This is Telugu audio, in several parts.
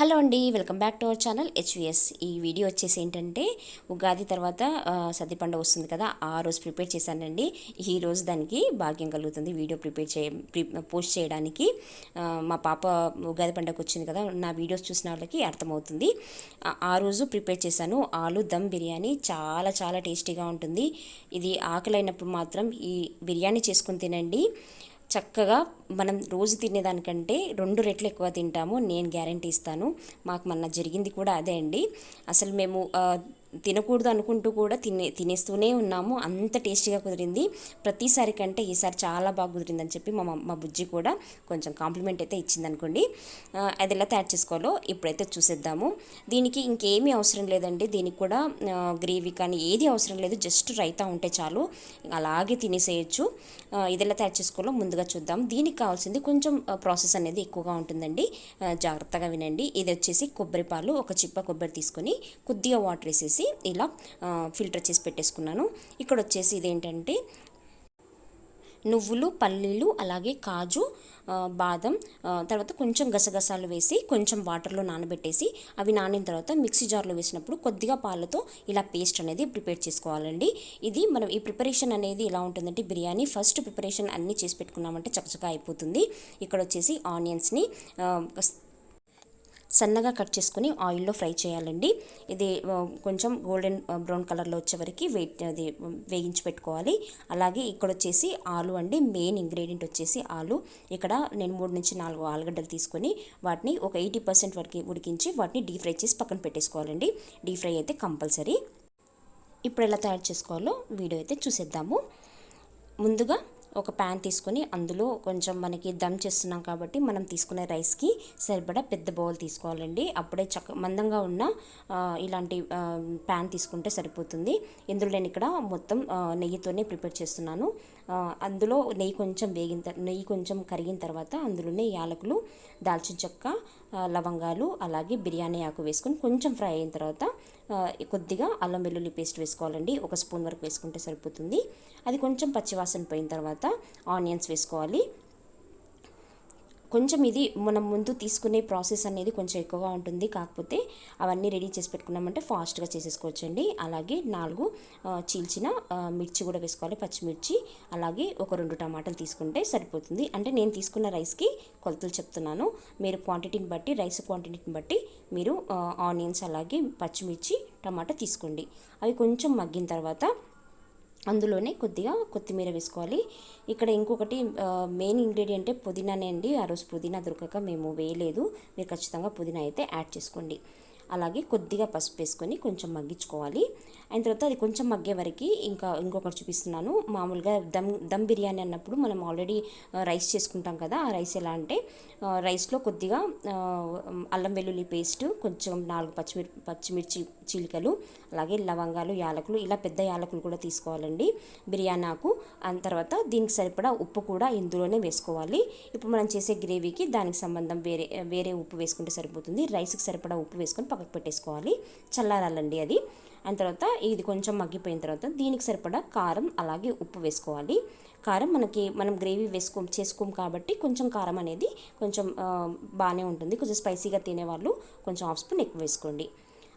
హలో అండి welcome back to our channel HVS. ఈ వీడియో వచ్చేసి ఏంటంటే ఉగాది తర్వాత సద్ది పండుగ వస్తుంది కదా ఆ రోజు ప్రిపేర్ చేశానండి. ఈ రోజు దానికి భాగ్యం కలుగుతుంది వీడియో ప్రిపేర్ చే పోస్ట్ చేయడానికి. మా పాప ఉగాది పండుగ వచ్చింది కదా నా వీడియోస్ చూసిన వాళ్ళకి అర్థమవుతుంది. ఆ- రోజు ప్రిపేర్ చేశాను. ఆలు దమ్ బిర్యానీ చాలా చాలా టేస్టీగా ఉంటుంది. ఇది ఆకలైనప్పుడు మాత్రం ఈ బిర్యానీ చేసుకుని తినండి. చక్కగా మనం రోజు తినేదానికంటే రెండు రెట్లు ఎక్కువ తింటాము నేను గ్యారంటీ ఇస్తాను. మాకు మొన్న జరిగింది కూడా అదే అండి. అసలు మేము తినకూడదు అనుకుంటూ కూడా తినే తినేస్తూనే ఉన్నాము. అంత టేస్టీగా కుదిరింది. ప్రతిసారి కంటే ఈసారి చాలా బాగా కుదిరిందని చెప్పి మా మా బుజ్జి కూడా కొంచెం కాంప్లిమెంట్ అయితే ఇచ్చింది అనుకోండి అది ఎలా తయారు చేసుకోవాలో ఇప్పుడైతే చూసేద్దాము. దీనికి ఇంకేమీ అవసరం లేదండి. దీనికి కూడా గ్రేవీ కానీ ఏది అవసరం లేదు. జస్ట్ రైతా ఉంటే చాలు. అలాగే తినేసేయచ్చు. ఇది ఎలా తయారు చేసుకోవాలో ముందుగా చూద్దాం. దీనికి కావాల్సింది కొంచెం ప్రాసెస్ అనేది ఎక్కువగా ఉంటుందండి. జాగ్రత్తగా వినండి. ఇది వచ్చేసి కొబ్బరి పాలు ఒక చిప్ప కొబ్బరి తీసుకొని కొద్దిగా వాటర్ వేసేసి ఇలా ఫిల్టర్ చేసి పెట్టేసుకున్నాను. ఇక్కడ వచ్చేసి ఇదేంటంటే నువ్వులు పల్లీలు అలాగే కాజు బాదం తర్వాత కొంచెం గసగసాలు వేసి కొంచెం వాటర్లో నానబెట్టేసి అవి నానిన తర్వాత మిక్సీ జార్లో వేసినప్పుడు కొద్దిగా పాలతో ఇలా పేస్ట్ అనేది ప్రిపేర్ చేసుకోవాలండి. ఇది మనం ఈ ప్రిపరేషన్ అనేది ఎలా ఉంటుందంటే బిర్యానీ ఫస్ట్ ప్రిపరేషన్ అన్నీ చేసి పెట్టుకున్నామంటే చకచకా అయిపోతుంది. ఇక్కడ వచ్చేసి ఆనియన్స్ని సన్నగా కట్ చేసుకొని ఆయిల్లో ఫ్రై చేయాలండి. ఇది కొంచెం గోల్డెన్ బ్రౌన్ కలర్లో వచ్చే వరకు వెయిట్ అది వేయించి పెట్టుకోవాలి. అలాగే ఇక్కడ వచ్చేసి ఆలు అండి మెయిన్ ఇంగ్రీడియంట్ వచ్చేసి ఆలు. ఇక్కడ నేను మూడు నుంచి నాలుగు ఆలుగడ్డలు తీసుకొని వాటిని ఒక ఎయిటీ పర్సెంట్ వరకు ఉడికించి వాటిని డీప్ ఫ్రై చేసి పక్కన పెట్టేసుకోవాలండి. డీప్ ఫ్రై అయితే కంపల్సరీ. ఇప్పుడు ఎలా తయారు చేసుకోవాలో వీడియో అయితే చూసేద్దాము. ముందుగా ఒక ప్యాన్ తీసుకొని అందులో కొంచెం మనకి దమ్ చేస్తున్నాం కాబట్టి మనం తీసుకునే రైస్కి సరిపడా పెద్ద బౌల్ తీసుకోవాలండి. అప్పుడే చక్క మందంగా ఉన్న ఇలాంటి ప్యాన్ తీసుకుంటే సరిపోతుంది. ఇందులో నేను ఇక్కడ మొత్తం నెయ్యితోనే ప్రిపేర్ చేస్తున్నాను. అందులో నెయ్యి కొంచెం వేగిన నెయ్యి కొంచెం కరిగిన తర్వాత అందులోనే యాలకులు దాల్చిన చెక్క లవంగాలు అలాగే బిర్యానీ ఆకు వేసుకొని కొంచెం ఫ్రై అయిన తర్వాత కొద్దిగా అల్లం వెల్లుల్లి పేస్ట్ వేసుకోవాలండి. ఒక స్పూన్ వరకు వేసుకుంటే సరిపోతుంది. అది కొంచెం పచ్చివాసన పోయిన తర్వాత ఆనియన్స్ వేసుకోవాలి. కొంచెం ఇది మనం ముందు తీసుకునే ప్రాసెస్ అనేది కొంచెం ఎక్కువగా ఉంటుంది. కాకపోతే అవన్నీ రెడీ చేసి పెట్టుకున్నామంటే ఫాస్ట్గా చేసేసుకోవచ్చండి. అలాగే నాలుగు చీల్చిన మిర్చి కూడా వేసుకోవాలి. పచ్చిమిర్చి అలాగే ఒక రెండు టమాటాలు తీసుకుంటే సరిపోతుంది. అంటే నేను తీసుకున్న రైస్కి కొలతలు చెప్తున్నాను. మీరు క్వాంటిటీని బట్టి రైస్ క్వాంటిటీని బట్టి మీరు ఆనియన్స్ అలాగే పచ్చిమిర్చి టమాటా తీసుకోండి. అవి కొంచెం మగ్గిన తర్వాత అందులోనే కొద్దిగా కొత్తిమీర వేసుకోవాలి. ఇక్కడ ఇంకొకటి మెయిన్ ఇంగ్రీడియంటే పుదీనానే అండి. ఆ రోజు పుదీనా దొరకక మేము వేయలేదు. మీరు ఖచ్చితంగా పుదీనా అయితే యాడ్ చేసుకోండి. అలాగే కొద్దిగా పసుపు వేసుకొని కొంచెం మగ్గించుకోవాలి. అయిన తర్వాత అది కొంచెం మగ్గే వరకు ఇంకా ఇంకొకటి చూపిస్తున్నాను. మామూలుగా దమ్ దమ్ బిర్యానీ అన్నప్పుడు మనం ఆల్రెడీ రైస్ చేసుకుంటాం కదా ఆ రైస్ ఎలా అంటే రైస్లో కొద్దిగా అల్లం వెల్లుల్లి పేస్ట్ కొంచెం నాలుగు పచ్చిమిర్ పచ్చిమిర్చి చీలికలు అలాగే లవంగాలు యాలకులు ఇలా పెద్ద యాలకులు కూడా తీసుకోవాలండి బిర్యానీ ఆకు ఆ తర్వాత దీనికి సరిపడా ఉప్పు కూడా ఇందులోనే వేసుకోవాలి. ఇప్పుడు మనం చేసే గ్రేవీకి దానికి సంబంధం వేరే వేరే ఉప్పు వేసుకుంటే సరిపోతుంది. రైస్కి సరిపడా ఉప్పు వేసుకొని పక్కకు పెట్టేసుకోవాలి చల్లారాలండి అది. అండ్ తర్వాత ఇది కొంచెం మగ్గిపోయిన తర్వాత దీనికి సరిపడా కారం అలాగే ఉప్పు వేసుకోవాలి. కారం మనకి మనం గ్రేవీ వేసుకో చేసుకోం కాబట్టి కొంచెం కారం అనేది కొంచెం బాగానే ఉంటుంది. కొంచెం స్పైసీగా తినేవాళ్ళు కొంచెం హాఫ్ స్పూన్ ఎక్కువ వేసుకోండి.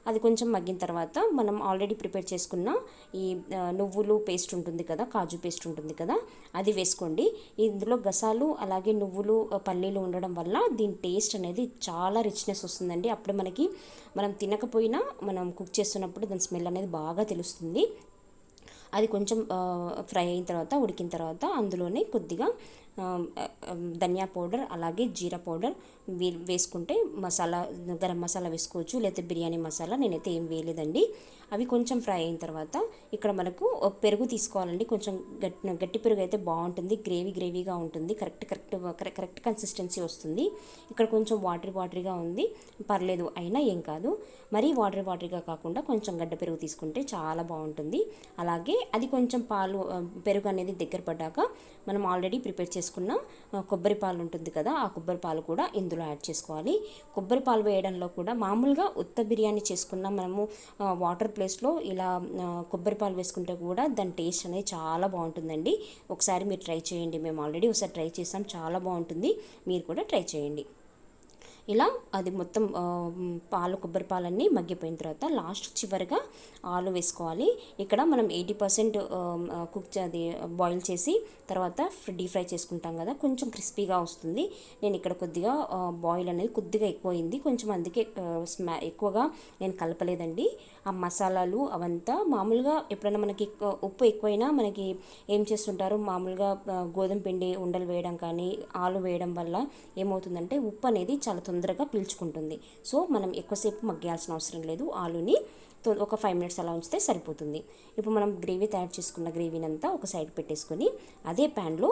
అది కొంచెం మగ్గిన తర్వాత మనం ఆల్రెడీ ప్రిపేర్ చేసుకున్న ఈ నువ్వులు పేస్ట్ ఉంటుంది కదా కాజు పేస్ట్ ఉంటుంది కదా అది వేసుకోండి. ఇందులో గసాలు అలాగే నువ్వులు పల్లీలు ఉండడం వల్ల దీని టేస్ట్ అనేది చాలా రిచ్నెస్ వస్తుందండి. అప్పుడు మనకి మనం తినకపోయినా మనం కుక్ చేస్తున్నప్పుడు దాని స్మెల్ అనేది బాగా తెలుస్తుంది. అది కొంచెం ఫ్రై అయిన తర్వాత ఉడికిన తర్వాత అందులోనే కొద్దిగా ధనియా పౌడర్ అలాగే జీరా పౌడర్ వేసుకుంటే మసాలా గరం మసాలా వేసుకోవచ్చు లేకపోతే బిర్యానీ మసాలా నేనైతే ఏం వేయలేదండి. అవి కొంచెం ఫ్రై అయిన తర్వాత ఇక్కడ మనకు పెరుగు తీసుకోవాలండి. కొంచెం గట్టి గట్టి పెరుగు అయితే బాగుంటుంది. గ్రేవీ గ్రేవీగా ఉంటుంది. కరెక్ట్ కరెక్ట్ కరెక్ట్ కన్సిస్టెన్సీ వస్తుంది. ఇక్కడ కొంచెం వాటర్ వాటరీగా ఉంది. పర్లేదు అయినా ఏం కాదు. మరీ వాటర్ వాటరీగా కాకుండా కొంచెం గడ్డ పెరుగు తీసుకుంటే చాలా బాగుంటుంది. అలాగే అది కొంచెం పాలు పెరుగు అనేది దగ్గర పడ్డాక మనం ఆల్రెడీ ప్రిపేర్ చేసుకున్న కొబ్బరి పాలు ఉంటుంది కదా ఆ కొబ్బరి పాలు కూడా ఇందులో యాడ్ చేసుకోవాలి. కొబ్బరి పాలు వేయడంలో కూడా మామూలుగా ఉత్త బిర్యానీ చేసుకున్న మనము వాటర్ ప్లేస్లో ఇలా కొబ్బరి పాలు వేసుకుంటే కూడా దాని టేస్ట్ అనేది చాలా బాగుంటుందండి. ఒకసారి మీరు ట్రై చేయండి. మేము ఆల్రెడీ ఒకసారి ట్రై చేసాం. చాలా బాగుంటుంది. మీరు కూడా ట్రై చేయండి. ఇలా అది మొత్తం పాలు కొబ్బరి పాలన్నీ మగ్గిపోయిన తర్వాత లాస్ట్ చివరిగా ఆలు వేసుకోవాలి. ఇక్కడ మనం ఎయిటీ పర్సెంట్ కుక్ చే- అది బాయిల్ చేసి తర్వాత డీప్ ఫ్రై చేసుకుంటాం కదా కొంచెం క్రిస్పీగా వస్తుంది. నేను ఇక్కడ కొద్దిగా బాయిల్ అనేది కొద్దిగా ఎక్కువైంది. కొంచెం అందుకే స్మా ఎక్కువగా నేను కలపలేదండి. ఆ మసాలాలు అవంతా మామూలుగా ఎప్పుడైనా మనకి ఎక్కువ- ఉప్పు ఎక్కువైనా మనకి ఏం చేస్తుంటారు? మామూలుగా గోధుమ పిండి ఉండలు వేయడం కానీ ఆలు వేయడం వల్ల ఏమవుతుందంటే ఉప్పు అనేది చాలా తొందరగా పీల్చుకుంటుంది. సో మనం ఎక్కువసేపు మగ్గాల్సిన అవసరం లేదు. ఆలుని ఒక ఫైవ్ మినిట్స్ అలా ఉంచితే సరిపోతుంది. ఇప్పుడు మనం గ్రేవీ తయారు చేసుకున్న గ్రేవీని అంతా ఒక సైడ్ పెట్టేసుకొని అదే ప్యాన్లో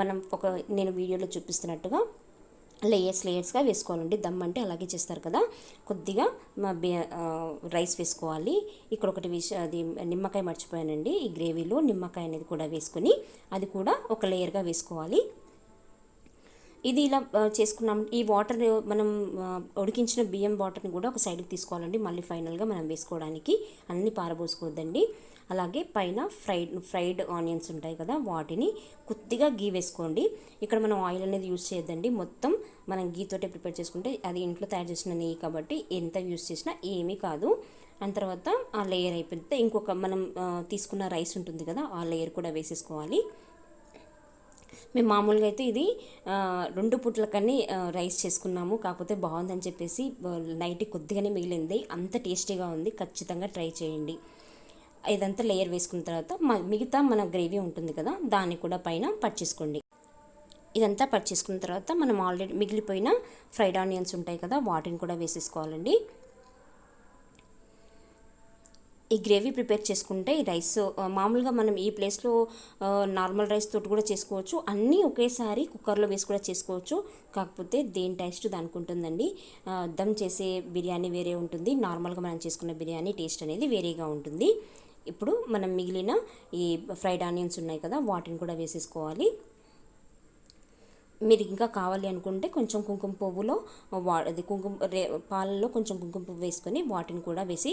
మనం ఒక నేను వీడియోలో చూపిస్తున్నట్టుగా లేయర్స్ లేయర్స్గా వేసుకోవాలండి. దమ్ అంటే అలాగే చేస్తారు కదా. కొద్దిగా మా రైస్ వేసుకోవాలి. ఇక్కడ ఒకటి విష అది నిమ్మకాయ మర్చిపోయానండి. ఈ గ్రేవీలో నిమ్మకాయ అనేది కూడా వేసుకొని అది కూడా ఒక లేయర్గా వేసుకోవాలి. ఇది ఇలా చేసుకున్నాం. ఈ వాటర్ మనం ఉడికించిన బియ్యం వాటర్ని కూడా ఒక సైడ్కి తీసుకోవాలండి. మళ్ళీ ఫైనల్గా మనం వేసుకోవడానికి అన్ని పారబోసుకోవద్దండి. అలాగే పైన ఫ్రైడ్ ఫ్రైడ్ ఆనియన్స్ ఉంటాయి కదా వాటిని కొద్దిగా గీ వేసుకోండి. ఇక్కడ మనం ఆయిల్ అనేది యూస్ చేయొద్దండి. మొత్తం మనం గీతోటే ప్రిపేర్ చేసుకుంటే అది ఇంట్లో తయారు చేసిన నెయ్యి కాబట్టి ఎంత యూస్ చేసినా ఏమీ కాదు. ఆ తర్వాత ఆ లేయర్ అయిపోతే ఇంకొక మనం తీసుకున్న రైస్ ఉంటుంది కదా ఆ లేయర్ కూడా వేసేసుకోవాలి. మేము మామూలుగా అయితే ఇది రెండు పూట్లకని రైస్ చేసుకున్నాము. కాకపోతే బాగుందని చెప్పేసి నైట్ కొద్దిగానే మిగిలింది. అంత టేస్టీగా ఉంది. ఖచ్చితంగా ట్రై చేయండి. ఇదంతా లేయర్ వేసుకున్న తర్వాత మిగతా మన గ్రేవీ ఉంటుంది కదా దాన్ని కూడా పైన పర్చేసుకోండి ఇదంతా పర్చేసుకున్న తర్వాత మనం ఆల్రెడీ మిగిలిపోయిన ఫ్రైడ్ ఆనియన్స్ ఉంటాయి కదా వాటిని కూడా వేసేసుకోవాలండి. ఈ గ్రేవీ ప్రిపేర్ చేసుకుంటే ఈ రైస్ మామూలుగా మనం ఈ ప్లేస్లో నార్మల్ రైస్ తోటి కూడా చేసుకోవచ్చు. అన్నీ ఒకేసారి కుక్కర్లో వేసి కూడా చేసుకోవచ్చు. కాకపోతే దేని టేస్ట్ దానికి ఉంటుందండి దమ్ చేసే బిర్యానీ వేరే ఉంటుంది. నార్మల్గా మనం చేసుకున్న బిర్యానీ టేస్ట్ అనేది వేరేగా ఉంటుంది. ఇప్పుడు మనం మిగిలిన ఈ ఫ్రైడ్ ఆనియన్స్ ఉన్నాయి కదా వాటిని కూడా వేసేసుకోవాలి. మీరు ఇంకా కావాలి అనుకుంటే కొంచెం కుంకుమ పువ్వులో వా అది కుంకుమ రే పాలలో కొంచెం కుంకుమ పువ్వు వేసుకొని వాటిని కూడా వేసి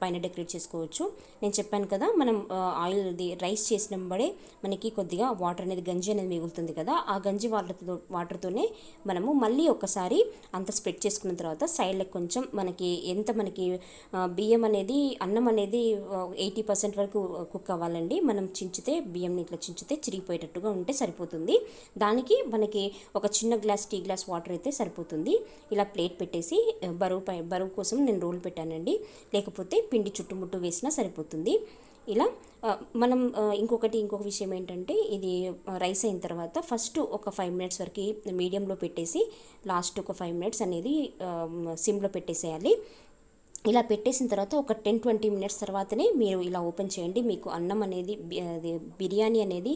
పైన డెకరేట్ చేసుకోవచ్చు. నేను చెప్పాను కదా మనం ఆయిల్ అది రైస్ చేసిన బడే మనకి కొద్దిగా వాటర్ అనేది గంజి అనేది మిగులుతుంది కదా ఆ గంజి వాటర్తో వాటర్తోనే మనము మళ్ళీ ఒకసారి అంత స్ప్రెడ్ చేసుకున్న తర్వాత సైడ్లకు కొంచెం మనకి ఎంత మనకి బియ్యం అనేది అన్నం అనేది ఎయిటీ పర్సెంట్ వరకు కుక్ అవ్వాలండి. మనం చించితే బియ్యంని ఇట్లా చించితే చిరిగిపోయేటట్టుగా ఉంటే సరిపోతుంది. దానికి మనకి ఒక చిన్న గ్లాస్ టీ గ్లాస్ వాటర్ అయితే సరిపోతుంది. ఇలా ప్లేట్ పెట్టేసి బరువు పై బరువు కోసం నేను రోల్ పెట్టానండి. లేకపోతే పిండి చుట్టుముట్టు వేసినా సరిపోతుంది. ఇలా మనం ఇంకొకటి ఇంకొక విషయం ఏంటంటే ఇది రైస్ అయిన తర్వాత ఫస్ట్ ఒక ఫైవ్ మినిట్స్ వరకు మీడియంలో పెట్టేసి లాస్ట్ ఒక ఫైవ్ మినిట్స్ అనేది సిమ్లో పెట్టేసేయాలి. ఇలా పెట్టేసిన తర్వాత ఒక టెన్ ట్వంటీ మినిట్స్ తర్వాతనే మీరు ఇలా ఓపెన్ చేయండి. మీకు అన్నం అనేది బిర్యానీ అనేది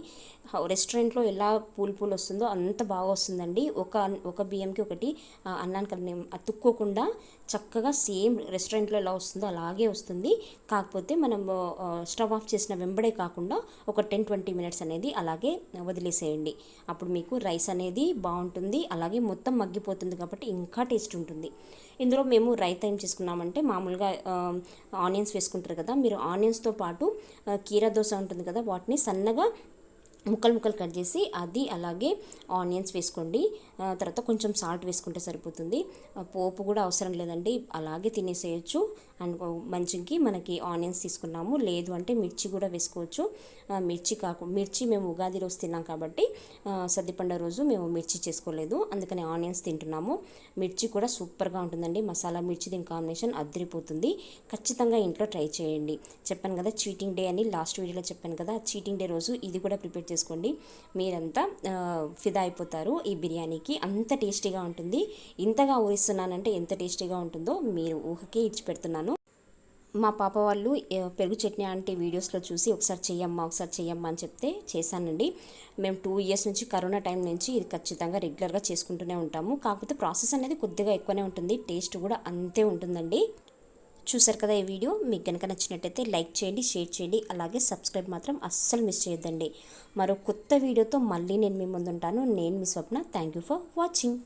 రెస్టారెంట్లో ఎలా పూలు పూలు వస్తుందో అంత బాగా వస్తుందండి. ఒక ఒక బియ్యంకి ఒకటి అన్నానికి అతుక్కోకుండా చక్కగా సేమ్ రెస్టారెంట్లో ఎలా వస్తుందో అలాగే వస్తుంది. కాకపోతే మనం స్టవ్ ఆఫ్ చేసిన వెంబడే కాకుండా ఒక టెన్ ట్వంటీ మినిట్స్ అనేది అలాగే వదిలేసేయండి. అప్పుడు మీకు రైస్ అనేది బాగుంటుంది. అలాగే మొత్తం మగ్గిపోతుంది కాబట్టి ఇంకా టేస్ట్ ఉంటుంది. ఇందులో మేము రైతా ఏం చేసుకున్నామంటే మామూలుగా ఆనియన్స్ వేసుకుంటారు కదా మీరు ఆనియన్స్తో పాటు కీరా దోశ ఉంటుంది కదా వాటిని సన్నగా ముక్కలు ముక్కలు కట్ చేసి అది అలాగే ఆనియన్స్ వేసుకోండి. తర్వాత కొంచెం సాల్ట్ వేసుకుంటే సరిపోతుంది. పోపు కూడా అవసరం లేదండి అలాగే తినేసేయచ్చు. అండ్ మంచికి మనకి ఆనియన్స్ తీసుకున్నాము. లేదు అంటే మిర్చి కూడా వేసుకోవచ్చు. మిర్చి కాకు మిర్చి మేము ఉగాది రోజు తిన్నాం కాబట్టి ఆ, సద్ది పండుగ రోజు మేము మిర్చి చేసుకోలేదు. అందుకని ఆనియన్స్ తింటున్నాము. మిర్చి కూడా సూపర్గా ఉంటుందండి. మసాలా మిర్చి దీని కాంబినేషన్ అద్దరిపోతుంది ఖచ్చితంగా ఇంట్లో ట్రై చేయండి. చెప్పాను కదా చీటింగ్ డే అని లాస్ట్ వీడియోలో చెప్పాను కదా చీటింగ్ డే రోజు ఇది కూడా ప్రిపేర్ చేసుకోండి. మీరంతా ఫిదా అయిపోతారు ఈ బిర్యానీకి. అంత టేస్టీగా ఉంటుంది. ఇంతగా ఊరిస్తున్నానంటే ఎంత టేస్టీగా ఉంటుందో మీరు ఊహకే ఇచ్చి పెడుతున్నాను మా పాప వాళ్ళు పెరుగు చట్నీ అంటే వీడియోస్లో చూసి ఒకసారి చెయ్యమ్మా ఒకసారి చెయ్యమ్మా అని చెప్తే చేశానండి. మేము టూ ఇయర్స్ నుంచి కరోనా టైం నుంచి ఇది ఖచ్చితంగా రెగ్యులర్గా చేసుకుంటూనే ఉంటాము. కాకపోతే ప్రాసెస్ అనేది కొద్దిగా ఎక్కువనే ఉంటుంది. టేస్ట్ కూడా అంతే ఉంటుందండి. చూసారు కదా ఈ వీడియో? మీకు కనుక నచ్చినట్టయితే లైక్ చేయండి షేర్ చేయండి. అలాగే సబ్స్క్రైబ్ మాత్రం అస్సలు మిస్ చేయొద్దండి. మరో కొత్త వీడియోతో మళ్ళీ నేను మీ ముందుంటాను. నేను మీ Swapna. Thank you for watching.